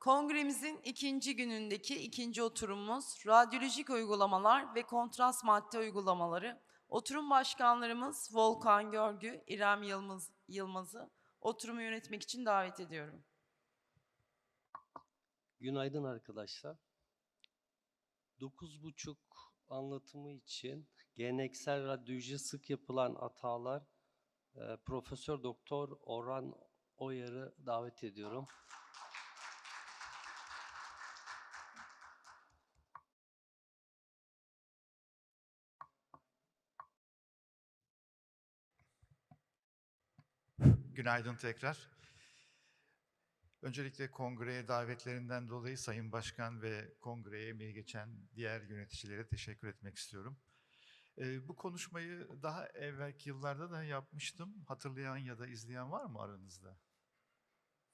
Kongremizin ikinci günündeki ikinci oturumumuz radyolojik uygulamalar ve kontrast madde uygulamaları. Oturum başkanlarımız Volkan Görgü, İrem Yılmaz, Yılmaz'ı oturumu yönetmek için davet ediyorum. Günaydın arkadaşlar. 9.30 anlatımı için geleneksel radyoloji sık yapılan hatalar e, Profesör Doktor Orhan Oyar'ı davet ediyorum. Günaydın tekrar. Öncelikle kongreye davetlerinden dolayı Sayın Başkan ve kongreye emeği geçen diğer yöneticilere teşekkür etmek istiyorum. Ee, bu konuşmayı daha evvelki yıllarda da yapmıştım. Hatırlayan ya da izleyen var mı aranızda?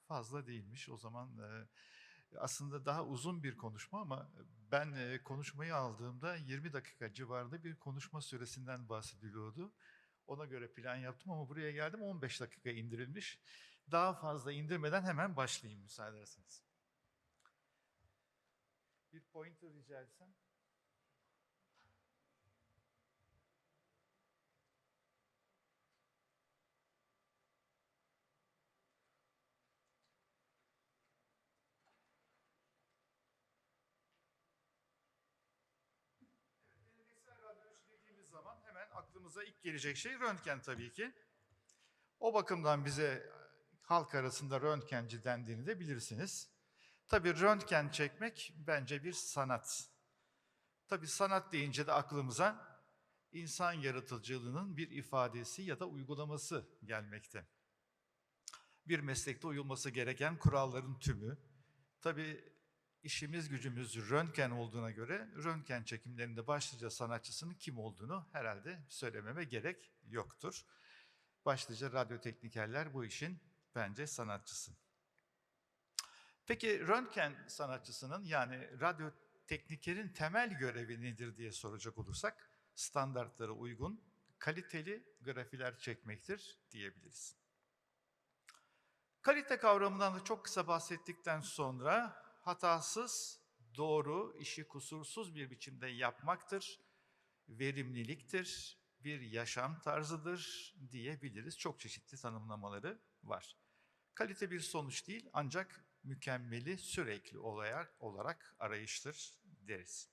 Fazla değilmiş. O zaman e, aslında daha uzun bir konuşma ama ben e, konuşmayı aldığımda 20 dakika civarında bir konuşma süresinden bahsediliyordu. Ona göre plan yaptım ama buraya geldim 15 dakika indirilmiş. Daha fazla indirmeden hemen başlayayım müsaade ederseniz. Bir pointer rica etsem. Geleneksel radyoloji dediğimiz zaman hemen aklımıza ilk gelecek şey röntgen tabii ki. O bakımdan bize halk arasında röntgenci dendiğini de bilirsiniz. Tabii röntgen çekmek bence bir sanat. Tabii sanat deyince de aklımıza insan yaratıcılığının bir ifadesi ya da uygulaması gelmekte. Bir meslekte uyulması gereken kuralların tümü. Tabii işimiz gücümüz röntgen olduğuna göre röntgen çekimlerinde başlıca sanatçısının kim olduğunu herhalde söylememe gerek yoktur. Başlıca radyoteknikerler bu işin bence sanatçısı. Peki röntgen sanatçısının yani radyoteknikerin temel görevi nedir diye soracak olursak standartlara uygun kaliteli grafiler çekmektir diyebiliriz. Kalite kavramından da çok kısa bahsettikten sonra hatasız, doğru, işi kusursuz bir biçimde yapmaktır, verimliliktir, bir yaşam tarzıdır diyebiliriz. Çok çeşitli tanımlamaları var. Kalite bir sonuç değil ancak mükemmeli sürekli olarak, olarak arayıştır deriz.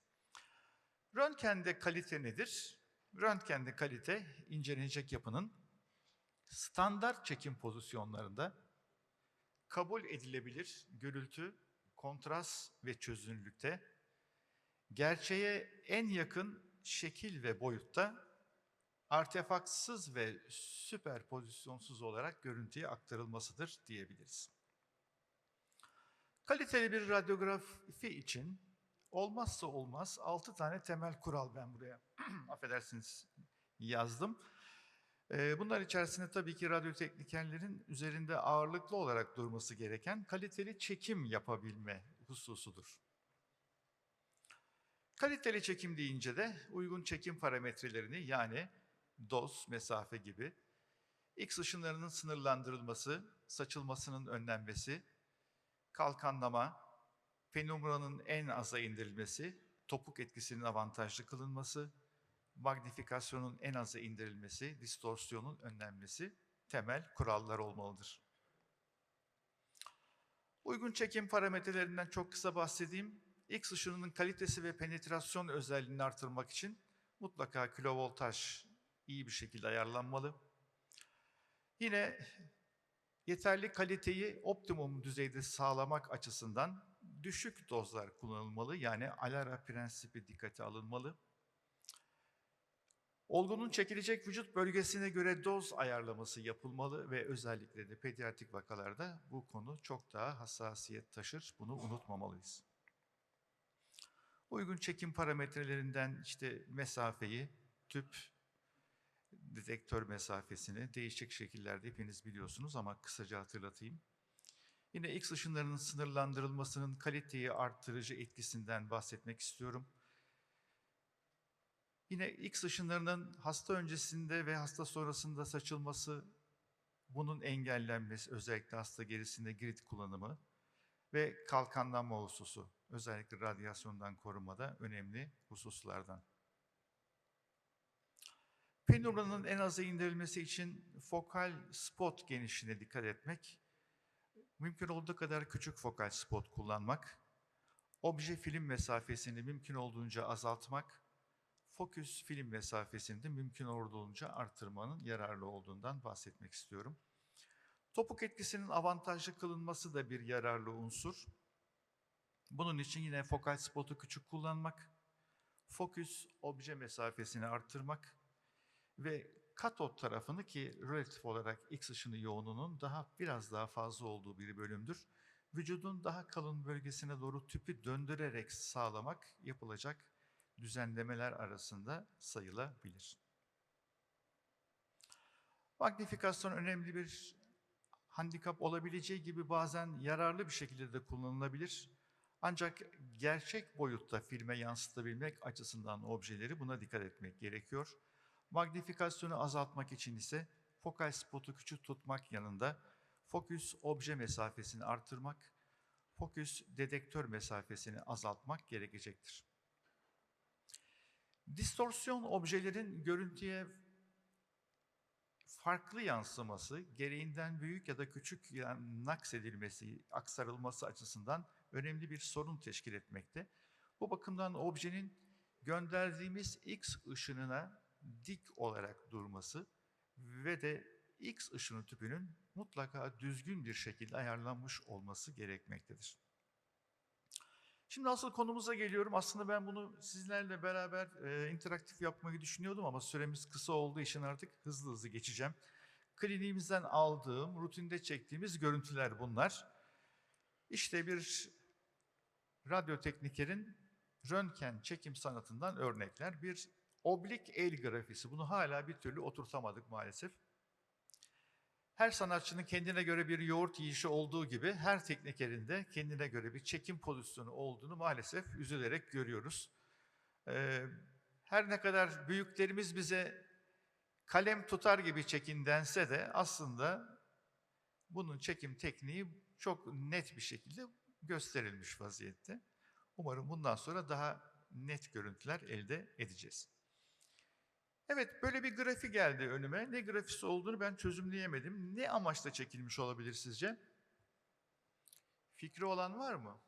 Röntgende kalite nedir? Röntgende kalite incelenecek yapının standart çekim pozisyonlarında kabul edilebilir gürültü, kontrast ve çözünürlükte, gerçeğe en yakın şekil ve boyutta artefaktsız ve süperpozisyonsuz olarak görüntüye aktarılmasıdır diyebiliriz. Kaliteli bir radyografi için olmazsa olmaz 6 tane temel kural ben buraya affedersiniz yazdım. Bunlar içerisinde tabii ki radyoteknikerlerin üzerinde ağırlıklı olarak durması gereken kaliteli çekim yapabilme hususudur. Kaliteli çekim deyince de uygun çekim parametrelerini yani doz, mesafe gibi, X ışınlarının sınırlandırılması, saçılmasının önlenmesi, kalkanlama, penumbranın en aza indirilmesi, topuk etkisinin avantajlı kılınması, magnifikasyonun en aza indirilmesi, distorsiyonun önlenmesi temel kurallar olmalıdır. Uygun çekim parametrelerinden çok kısa bahsedeyim. X ışınının kalitesi ve penetrasyon özelliğini artırmak için mutlaka kilovoltaj iyi bir şekilde ayarlanmalı. Yine yeterli kaliteyi optimum düzeyde sağlamak açısından düşük dozlar kullanılmalı. Yani alara prensibi dikkate alınmalı. Olgunun çekilecek vücut bölgesine göre doz ayarlaması yapılmalı ve özellikle de pediatrik vakalarda bu konu çok daha hassasiyet taşır. Bunu unutmamalıyız. Uygun çekim parametrelerinden işte mesafeyi, tüp, detektör mesafesini değişik şekillerde hepiniz biliyorsunuz ama kısaca hatırlatayım. Yine X ışınlarının sınırlandırılmasının kaliteyi arttırıcı etkisinden bahsetmek istiyorum. Yine X ışınlarının hasta öncesinde ve hasta sonrasında saçılması, bunun engellenmesi, özellikle hasta gerisinde grid kullanımı ve kalkanlanma hususu. Özellikle radyasyondan korunmada önemli hususlardan. Penuranın en aza indirilmesi için fokal spot genişliğine dikkat etmek, mümkün olduğu kadar küçük fokal spot kullanmak, obje film mesafesini mümkün olduğunca azaltmak, fokus film mesafesini de mümkün olduğunca artırmanın yararlı olduğundan bahsetmek istiyorum. Topuk etkisinin avantajlı kılınması da bir yararlı unsur. Bunun için yine fokal spotu küçük kullanmak, fokus obje mesafesini arttırmak ve katot tarafını ki relatif olarak X ışını yoğunluğunun daha biraz daha fazla olduğu bir bölümdür. Vücudun daha kalın bölgesine doğru tüpü döndürerek sağlamak yapılacak düzenlemeler arasında sayılabilir. Magnifikasyon önemli bir handikap olabileceği gibi bazen yararlı bir şekilde de kullanılabilir. Ancak gerçek boyutta filme yansıtabilmek açısından objeleri buna dikkat etmek gerekiyor. Magnifikasyonu azaltmak için ise fokal spotu küçük tutmak yanında fokus obje mesafesini artırmak, fokus dedektör mesafesini azaltmak gerekecektir. Distorsiyon objelerin görüntüye farklı yansıması, gereğinden büyük ya da küçük naksedilmesi, aktarılması açısından önemli bir sorun teşkil etmekte. Bu bakımdan objenin gönderdiğimiz X ışınına dik olarak durması ve de X ışını tüpünün mutlaka düzgün bir şekilde ayarlanmış olması gerekmektedir. Şimdi asıl konumuza geliyorum. Aslında ben bunu sizlerle beraber e, interaktif yapmayı düşünüyordum ama süremiz kısa olduğu için artık hızlı hızlı geçeceğim. Kliniğimizden aldığım, rutinde çektiğimiz görüntüler bunlar. İşte bir radyo teknikerin röntgen çekim sanatından örnekler. Bir oblik el grafisi. Bunu hala bir türlü oturtamadık maalesef. Her sanatçının kendine göre bir yoğurt yiyişi olduğu gibi her teknikerin de kendine göre bir çekim pozisyonu olduğunu maalesef üzülerek görüyoruz. Ee, her ne kadar büyüklerimiz bize kalem tutar gibi çekin dense de aslında bunun çekim tekniği çok net bir şekilde gösterilmiş vaziyette. Umarım bundan sonra daha net görüntüler elde edeceğiz. Evet böyle bir grafi geldi önüme. Ne grafisi olduğunu ben çözümleyemedim. Ne amaçla çekilmiş olabilir sizce? Fikri olan var mı?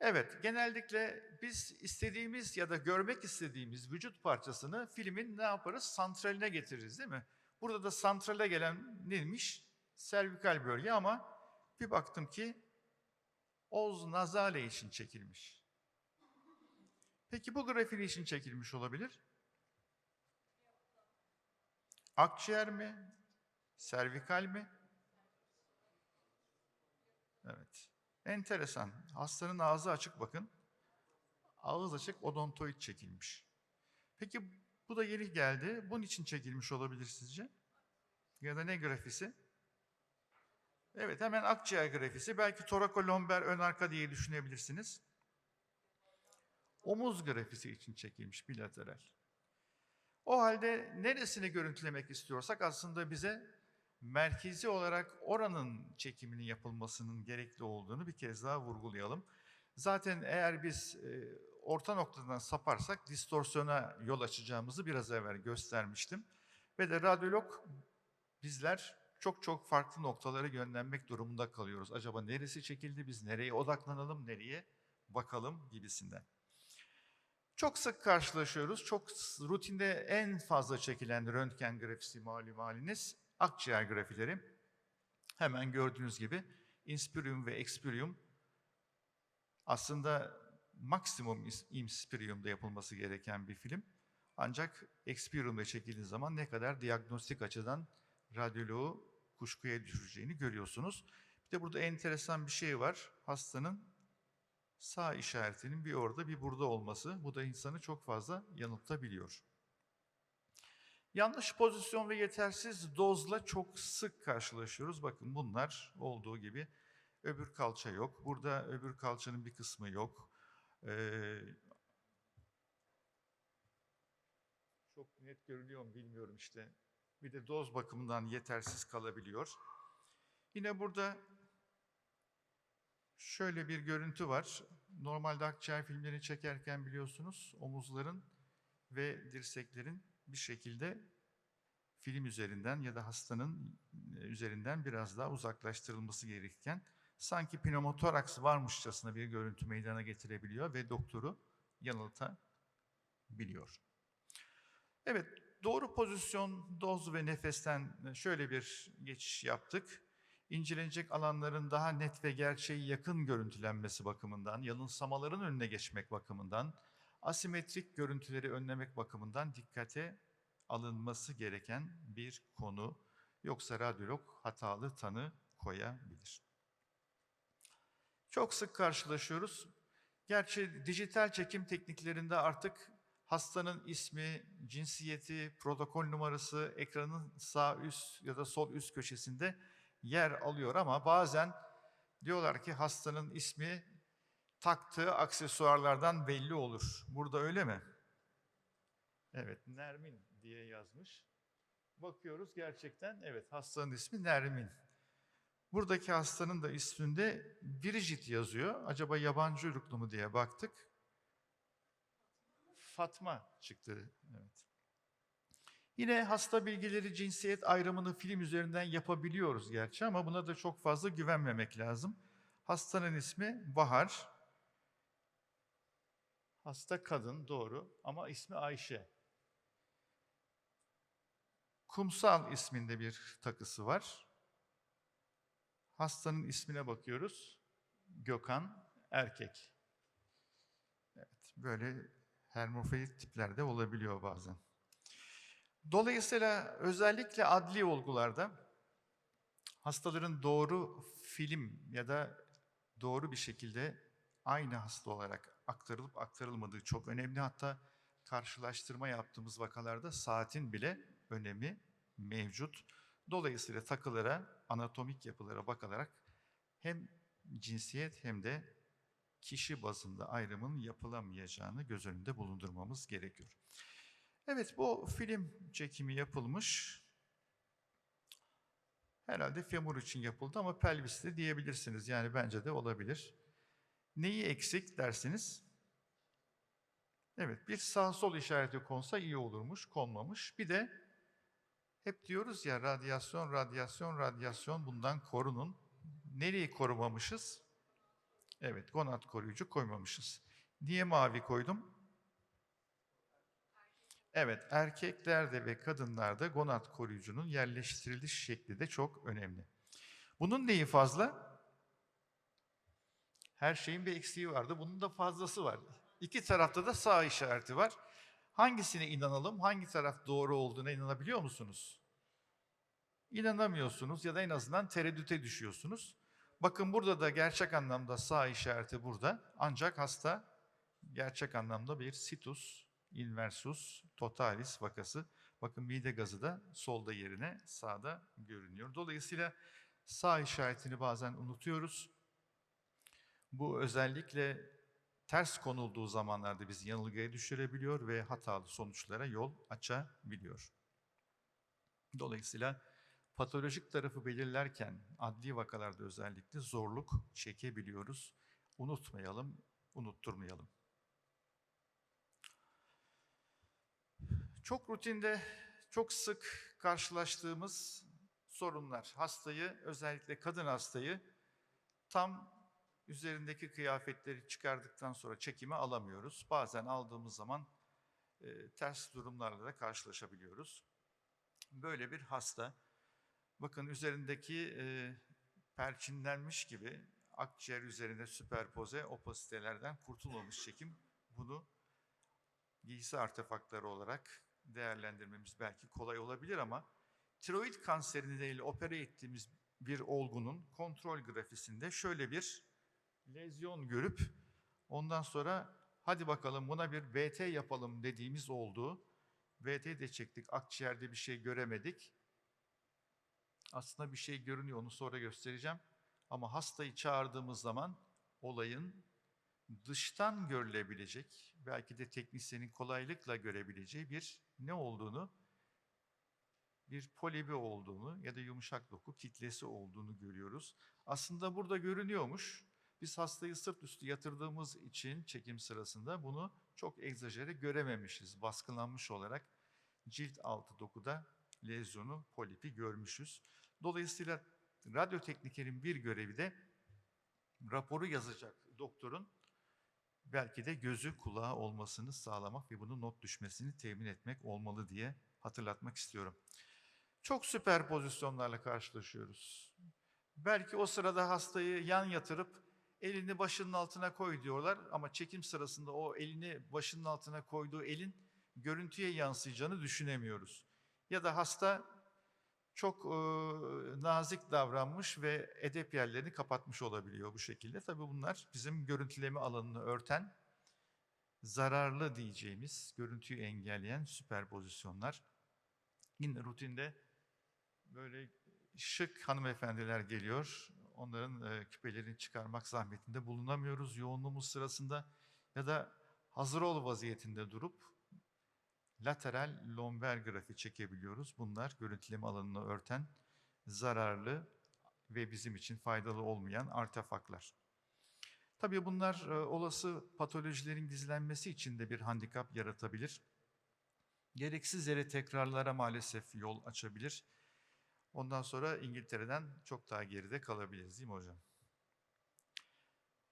Evet, genellikle biz istediğimiz ya da görmek istediğimiz vücut parçasını filmin ne yaparız? Santraline getiririz değil mi? Burada da santrale gelen neymiş? Servikal bölge ama bir baktım ki oz nazale için çekilmiş. Peki bu grafiğin için çekilmiş olabilir? Akciğer mi? Servikal mi? Evet. Enteresan. Hastanın ağzı açık bakın. Ağız açık odontoid çekilmiş. Peki bu da yeni geldi. Bunun için çekilmiş olabilir sizce? Ya da ne grafisi? Evet hemen akciğer grafisi. Belki torakolomber ön arka diye düşünebilirsiniz. Omuz grafisi için çekilmiş bilateral. O halde neresini görüntülemek istiyorsak aslında bize merkezi olarak oranın çekiminin yapılmasının gerekli olduğunu bir kez daha vurgulayalım. Zaten eğer biz e, orta noktadan saparsak distorsiyona yol açacağımızı biraz evvel göstermiştim. Ve de radyolog bizler çok çok farklı noktalara yönlenmek durumunda kalıyoruz. Acaba neresi çekildi, biz nereye odaklanalım, nereye bakalım gibisinden. Çok sık karşılaşıyoruz. Çok rutinde en fazla çekilen röntgen grafisi malum haliniz akciğer grafileri. Hemen gördüğünüz gibi inspirium ve expirium aslında maksimum inspiriumda yapılması gereken bir film. Ancak expiriumda çekildiği zaman ne kadar diagnostik açıdan radyoloğu kuşkuya düşüreceğini görüyorsunuz. Bir de burada enteresan bir şey var. Hastanın sağ işaretinin bir orada bir burada olması. Bu da insanı çok fazla yanıltabiliyor. Yanlış pozisyon ve yetersiz dozla çok sık karşılaşıyoruz. Bakın bunlar olduğu gibi öbür kalça yok. Burada öbür kalçanın bir kısmı yok. Ee, çok net görülüyor mu bilmiyorum işte. Bir de doz bakımından yetersiz kalabiliyor. Yine burada Şöyle bir görüntü var. Normalde akciğer filmlerini çekerken biliyorsunuz omuzların ve dirseklerin bir şekilde film üzerinden ya da hastanın e, üzerinden biraz daha uzaklaştırılması gerekirken sanki pneumotoraks varmışçasına bir görüntü meydana getirebiliyor ve doktoru yanıltabiliyor. Evet, doğru pozisyon, doz ve nefesten şöyle bir geçiş yaptık. İncelenecek alanların daha net ve gerçeğe yakın görüntülenmesi bakımından, yanılsamaların önüne geçmek bakımından, asimetrik görüntüleri önlemek bakımından dikkate alınması gereken bir konu. Yoksa radyolog hatalı tanı koyabilir. Çok sık karşılaşıyoruz. Gerçi dijital çekim tekniklerinde artık hastanın ismi, cinsiyeti, protokol numarası ekranın sağ üst ya da sol üst köşesinde yer alıyor ama bazen diyorlar ki hastanın ismi taktığı aksesuarlardan belli olur. Burada öyle mi? Evet, Nermin diye yazmış. Bakıyoruz gerçekten evet hastanın ismi Nermin. Buradaki hastanın da isminde Bridget yazıyor. Acaba yabancı uyruklu mu diye baktık. Fatma çıktı. Evet. Yine hasta bilgileri cinsiyet ayrımını film üzerinden yapabiliyoruz gerçi ama buna da çok fazla güvenmemek lazım. Hastanın ismi Bahar. Hasta kadın doğru ama ismi Ayşe. Kumsal isminde bir takısı var. Hastanın ismine bakıyoruz. Gökhan erkek. Evet, böyle hermofilit tipler de olabiliyor bazen. Dolayısıyla özellikle adli olgularda hastaların doğru film ya da doğru bir şekilde aynı hasta olarak aktarılıp aktarılmadığı çok önemli. Hatta karşılaştırma yaptığımız vakalarda saatin bile önemi mevcut. Dolayısıyla takılara, anatomik yapılara bakılarak hem cinsiyet hem de kişi bazında ayrımın yapılamayacağını göz önünde bulundurmamız gerekiyor. Evet bu film çekimi yapılmış. Herhalde femur için yapıldı ama pelvis de diyebilirsiniz. Yani bence de olabilir. Neyi eksik dersiniz? Evet bir sağ sol işareti konsa iyi olurmuş, konmamış. Bir de hep diyoruz ya radyasyon, radyasyon, radyasyon bundan korunun. Nereyi korumamışız? Evet, gonad koruyucu koymamışız. Niye mavi koydum? Evet, erkeklerde ve kadınlarda gonad koruyucunun yerleştiriliş şekli de çok önemli. Bunun neyi fazla? Her şeyin bir eksiği vardı. Bunun da fazlası var. İki tarafta da sağ işareti var. Hangisine inanalım? Hangi taraf doğru olduğuna inanabiliyor musunuz? İnanamıyorsunuz ya da en azından tereddüte düşüyorsunuz. Bakın burada da gerçek anlamda sağ işareti burada. Ancak hasta gerçek anlamda bir situs inversus totalis vakası. Bakın mide gazı da solda yerine sağda görünüyor. Dolayısıyla sağ işaretini bazen unutuyoruz. Bu özellikle ters konulduğu zamanlarda bizi yanılgıya düşürebiliyor ve hatalı sonuçlara yol açabiliyor. Dolayısıyla patolojik tarafı belirlerken adli vakalarda özellikle zorluk çekebiliyoruz. Unutmayalım, unutturmayalım. Çok rutinde, çok sık karşılaştığımız sorunlar. Hastayı, özellikle kadın hastayı tam üzerindeki kıyafetleri çıkardıktan sonra çekime alamıyoruz. Bazen aldığımız zaman e, ters durumlarla da karşılaşabiliyoruz. Böyle bir hasta, bakın üzerindeki e, perçinlenmiş gibi akciğer üzerinde süperpoze opasitelerden kurtulmamış çekim bunu giysi artefaktları olarak değerlendirmemiz belki kolay olabilir ama tiroid kanseri nedeniyle opere ettiğimiz bir olgunun kontrol grafisinde şöyle bir lezyon görüp ondan sonra hadi bakalım buna bir BT yapalım dediğimiz oldu. BT de çektik, akciğerde bir şey göremedik. Aslında bir şey görünüyor, onu sonra göstereceğim. Ama hastayı çağırdığımız zaman olayın dıştan görülebilecek, belki de teknisyenin kolaylıkla görebileceği bir ne olduğunu, bir polibi olduğunu ya da yumuşak doku kitlesi olduğunu görüyoruz. Aslında burada görünüyormuş. Biz hastayı sırt üstü yatırdığımız için çekim sırasında bunu çok egzajere görememişiz. Baskılanmış olarak cilt altı dokuda lezyonu, polipi görmüşüz. Dolayısıyla radyo teknikerin bir görevi de raporu yazacak doktorun belki de gözü kulağı olmasını sağlamak ve bunun not düşmesini temin etmek olmalı diye hatırlatmak istiyorum. Çok süper pozisyonlarla karşılaşıyoruz. Belki o sırada hastayı yan yatırıp elini başının altına koy diyorlar ama çekim sırasında o elini başının altına koyduğu elin görüntüye yansıyacağını düşünemiyoruz. Ya da hasta çok e, nazik davranmış ve edep yerlerini kapatmış olabiliyor bu şekilde. Tabii bunlar bizim görüntüleme alanını örten, zararlı diyeceğimiz, görüntüyü engelleyen süperpozisyonlar. Yine rutinde böyle şık hanımefendiler geliyor. Onların e, küpelerini çıkarmak zahmetinde bulunamıyoruz yoğunluğumuz sırasında ya da hazır ol vaziyetinde durup lateral lomber grafi çekebiliyoruz. Bunlar görüntüleme alanını örten zararlı ve bizim için faydalı olmayan artefaklar. Tabii bunlar e, olası patolojilerin gizlenmesi için de bir handikap yaratabilir. Gereksiz yere tekrarlara maalesef yol açabilir. Ondan sonra İngiltere'den çok daha geride kalabiliriz değil mi hocam?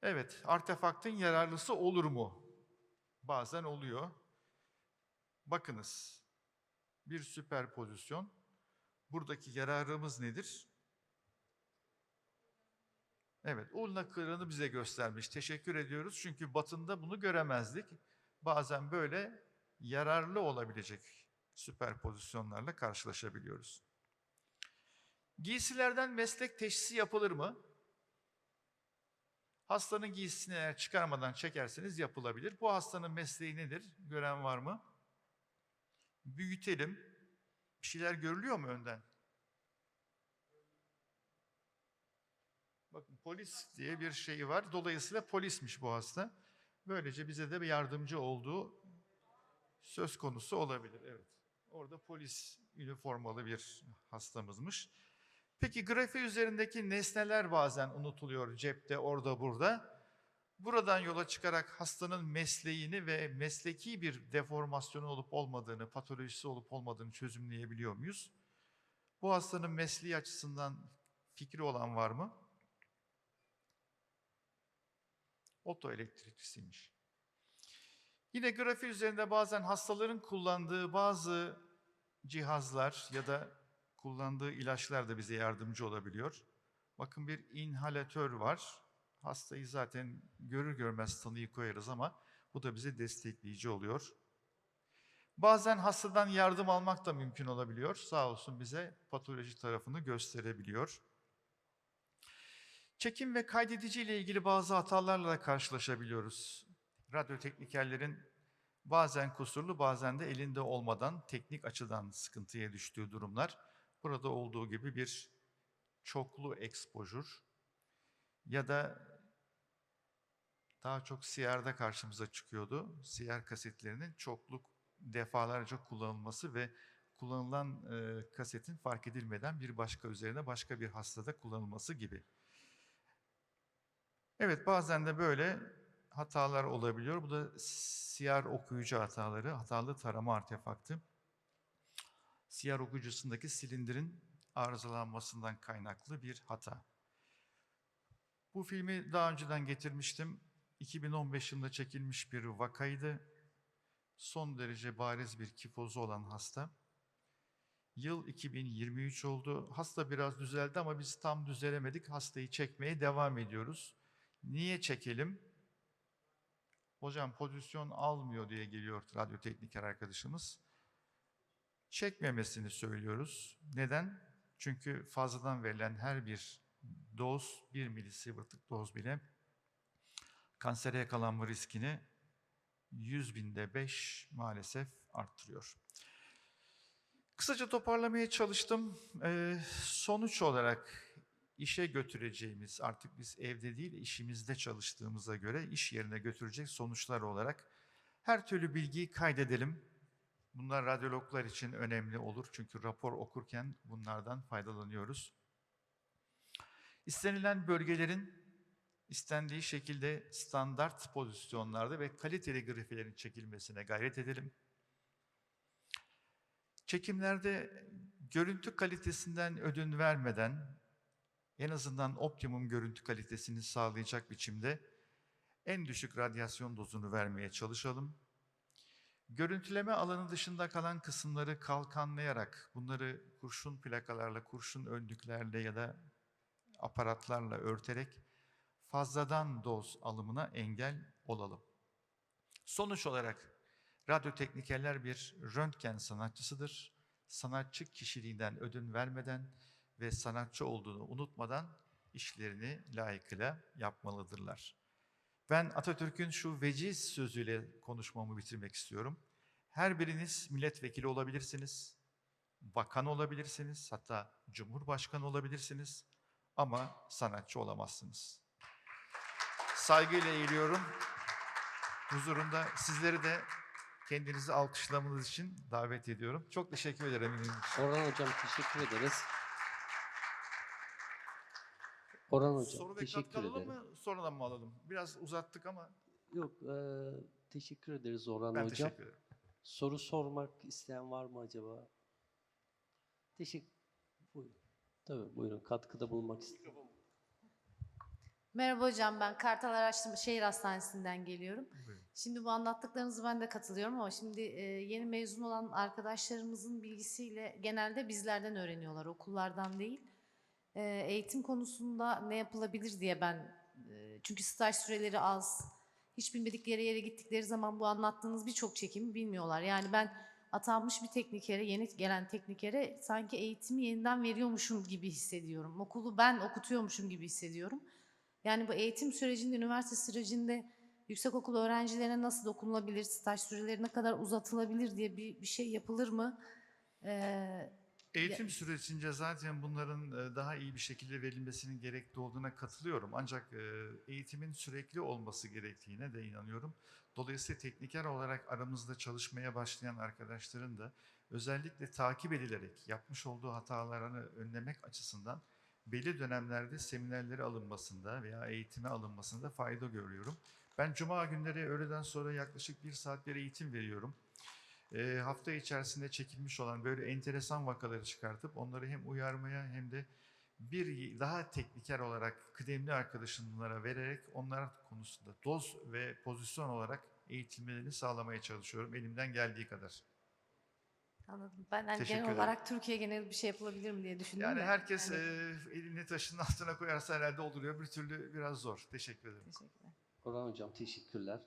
Evet, artefaktın yararlısı olur mu? Bazen oluyor. Bakınız, bir süperpozisyon. Buradaki yararımız nedir? Evet, ulna kırığını bize göstermiş. Teşekkür ediyoruz çünkü batında bunu göremezdik. Bazen böyle yararlı olabilecek süperpozisyonlarla karşılaşabiliyoruz. Giysilerden meslek teşhisi yapılır mı? Hastanın giysisini eğer çıkarmadan çekerseniz yapılabilir. Bu hastanın mesleği nedir? Gören var mı? Büyütelim. Bir şeyler görülüyor mu önden? Bakın polis diye bir şey var. Dolayısıyla polismiş bu hasta. Böylece bize de bir yardımcı olduğu söz konusu olabilir. Evet. Orada polis üniformalı bir hastamızmış. Peki grafi üzerindeki nesneler bazen unutuluyor cepte, orada, burada. Buradan yola çıkarak hastanın mesleğini ve mesleki bir deformasyonu olup olmadığını, patolojisi olup olmadığını çözümleyebiliyor muyuz? Bu hastanın mesleği açısından fikri olan var mı? Otoelektrikçisiymiş. Yine grafi üzerinde bazen hastaların kullandığı bazı cihazlar ya da kullandığı ilaçlar da bize yardımcı olabiliyor. Bakın bir inhalatör var. Hastayı zaten görür görmez tanıyı koyarız ama bu da bize destekleyici oluyor. Bazen hastadan yardım almak da mümkün olabiliyor. Sağ olsun bize patoloji tarafını gösterebiliyor. Çekim ve kaydedici ile ilgili bazı hatalarla da karşılaşabiliyoruz. Radyo teknikerlerin bazen kusurlu bazen de elinde olmadan teknik açıdan sıkıntıya düştüğü durumlar. Burada olduğu gibi bir çoklu ekspojur ya da daha çok CR'da karşımıza çıkıyordu. CR kasetlerinin çokluk defalarca kullanılması ve kullanılan e, kasetin fark edilmeden bir başka üzerine başka bir hastada kullanılması gibi. Evet bazen de böyle hatalar olabiliyor. Bu da CR okuyucu hataları, hatalı tarama artefaktı. CR okuyucusundaki silindirin arızalanmasından kaynaklı bir hata. Bu filmi daha önceden getirmiştim. 2015 yılında çekilmiş bir vakaydı. Son derece bariz bir kifozu olan hasta. Yıl 2023 oldu. Hasta biraz düzeldi ama biz tam düzelemedik. Hastayı çekmeye devam ediyoruz. Niye çekelim? Hocam pozisyon almıyor diye geliyor radyo tekniker arkadaşımız. Çekmemesini söylüyoruz. Neden? Çünkü fazladan verilen her bir doz, bir milisivırtlık doz bile kansere yakalanma riskini 100 binde 5 maalesef arttırıyor. Kısaca toparlamaya çalıştım. Ee, sonuç olarak işe götüreceğimiz, artık biz evde değil işimizde çalıştığımıza göre iş yerine götürecek sonuçlar olarak her türlü bilgiyi kaydedelim. Bunlar radyologlar için önemli olur çünkü rapor okurken bunlardan faydalanıyoruz. İstenilen bölgelerin istendiği şekilde standart pozisyonlarda ve kaliteli grafilerin çekilmesine gayret edelim. Çekimlerde görüntü kalitesinden ödün vermeden en azından optimum görüntü kalitesini sağlayacak biçimde en düşük radyasyon dozunu vermeye çalışalım. Görüntüleme alanı dışında kalan kısımları kalkanlayarak bunları kurşun plakalarla, kurşun önlüklerle ya da aparatlarla örterek fazladan doz alımına engel olalım. Sonuç olarak radyo teknikerler bir röntgen sanatçısıdır. Sanatçı kişiliğinden ödün vermeden ve sanatçı olduğunu unutmadan işlerini layıkıyla yapmalıdırlar. Ben Atatürk'ün şu veciz sözüyle konuşmamı bitirmek istiyorum. Her biriniz milletvekili olabilirsiniz, bakan olabilirsiniz, hatta cumhurbaşkanı olabilirsiniz ama sanatçı olamazsınız. Saygıyla eğiliyorum. Huzurunda sizleri de kendinizi alkışlamanız için davet ediyorum. Çok teşekkür ederim. Orhan Hocam teşekkür ederiz. Orhan Hocam Soru ve teşekkür katkı alalım ederim. mı? Sonradan mı alalım? Biraz uzattık ama Yok eee, teşekkür ederiz Orhan ben Hocam. teşekkür ederim. Soru sormak isteyen var mı acaba? Teşekkür. Buyurun. Tabii buyurun katkıda bulunmak isteyen. Merhaba hocam ben Kartal Araştırma Şehir Hastanesi'nden geliyorum. Buyurun. Şimdi bu anlattıklarınızı ben de katılıyorum ama şimdi e, yeni mezun olan arkadaşlarımızın bilgisiyle genelde bizlerden öğreniyorlar, okullardan değil. E, eğitim konusunda ne yapılabilir diye ben, e, çünkü staj süreleri az, hiç bilmedikleri yere gittikleri zaman bu anlattığınız birçok çekimi bilmiyorlar. Yani ben atanmış bir teknikere, yeni gelen teknikere sanki eğitimi yeniden veriyormuşum gibi hissediyorum. Okulu ben okutuyormuşum gibi hissediyorum. Yani bu eğitim sürecinde, üniversite sürecinde yüksekokul öğrencilerine nasıl dokunulabilir, staj süreleri ne kadar uzatılabilir diye bir, bir şey yapılır mı? Ee, Eğitim sürecince zaten bunların e, daha iyi bir şekilde verilmesinin gerekli olduğuna katılıyorum. Ancak e, eğitimin sürekli olması gerektiğine de inanıyorum. Dolayısıyla tekniker olarak aramızda çalışmaya başlayan arkadaşların da özellikle takip edilerek yapmış olduğu hatalarını önlemek açısından belli dönemlerde seminerlere alınmasında veya eğitime alınmasında fayda görüyorum. Ben cuma günleri öğleden sonra yaklaşık bir saat bir eğitim veriyorum. E, hafta içerisinde çekilmiş olan böyle enteresan vakaları çıkartıp onları hem uyarmaya hem de bir daha tekniker olarak kıdemli arkadaşımlara vererek onlar konusunda doz ve pozisyon olarak eğitilmelerini sağlamaya çalışıyorum elimden geldiği kadar. Anladım. Ben Teşekkür genel ederim. olarak Türkiye genel bir şey yapılabilir mi diye düşündüm. Yani de. herkes Yani- e, elini taşın altına koyarsa herhalde oluyor. Bir türlü biraz zor. Teşekkür ederim. Teşekkürler. Orhan Hocam teşekkürler.